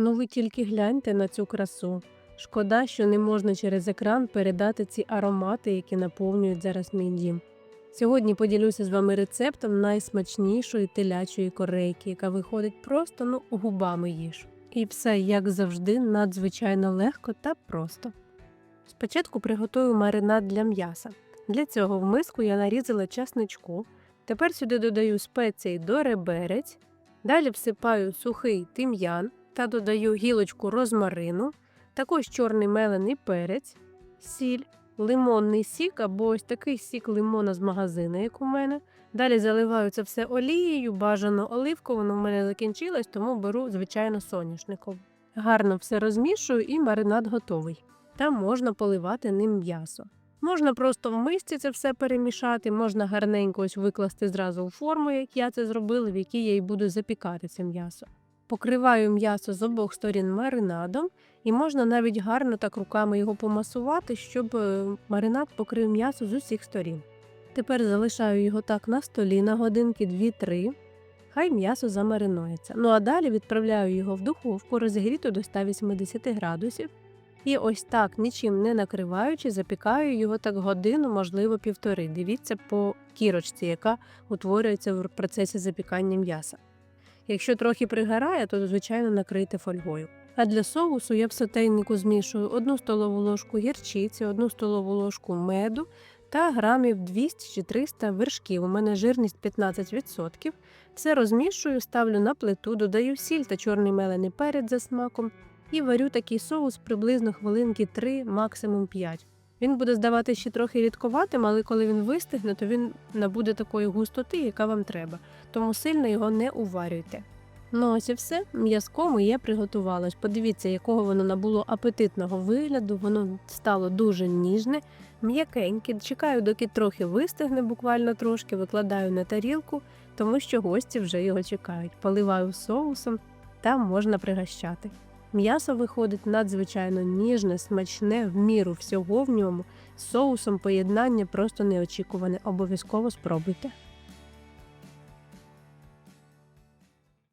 Ну ви тільки гляньте на цю красу. Шкода, що не можна через екран передати ці аромати, які наповнюють зараз мій дім. Сьогодні поділюся з вами рецептом найсмачнішої телячої корейки, яка виходить просто ну губами їж. І все, як завжди, надзвичайно легко та просто. Спочатку приготую маринад для м'яса. Для цього в миску я нарізала часничку. Тепер сюди додаю спеції до реберець, далі всипаю сухий тим'ян та додаю гілочку розмарину, також чорний мелений перець, сіль, лимонний сік або ось такий сік лимона з магазину, як у мене. Далі заливаю це все олією, бажано оливково, воно в мене закінчилось, тому беру, звичайно, соняшникову. Гарно все розмішую і маринад готовий. Та можна поливати ним м'ясо. Можна просто в мисці це все перемішати, можна гарненько ось викласти зразу у форму, як я це зробила, в якій я і буду запікати це м'ясо. Покриваю м'ясо з обох сторін маринадом, і можна навіть гарно так руками його помасувати, щоб е, маринад покрив м'ясо з усіх сторін. Тепер залишаю його так на столі на годинки 2-3. Хай м'ясо замаринується. Ну а далі відправляю його в духовку розігріту до 180 градусів. І ось так, нічим не накриваючи, запікаю його так годину, можливо, півтори. Дивіться по кірочці, яка утворюється в процесі запікання м'яса. Якщо трохи пригорає, то звичайно накрийте фольгою. А для соусу я в сотейнику змішую 1 столову ложку гірчиці, 1 столову ложку меду та грамів 200 чи 300 вершків. У мене жирність 15%. Все розмішую, ставлю на плиту, додаю сіль та чорний мелений перець за смаком і варю такий соус приблизно хвилинки 3, максимум 5. Він буде здавати ще трохи рідковатим, але коли він вистигне, то він набуде такої густоти, яка вам треба. Тому сильно його не уварюйте. Ну ось і все. М'язко моє приготувалось. Подивіться, якого воно набуло апетитного вигляду, воно стало дуже ніжне, м'якеньке. Чекаю, доки трохи вистигне, буквально трошки, викладаю на тарілку, тому що гості вже його чекають. Поливаю соусом та можна пригощати. М'ясо виходить надзвичайно ніжне, смачне, в міру всього в ньому. З соусом поєднання просто неочікуване. Обов'язково спробуйте.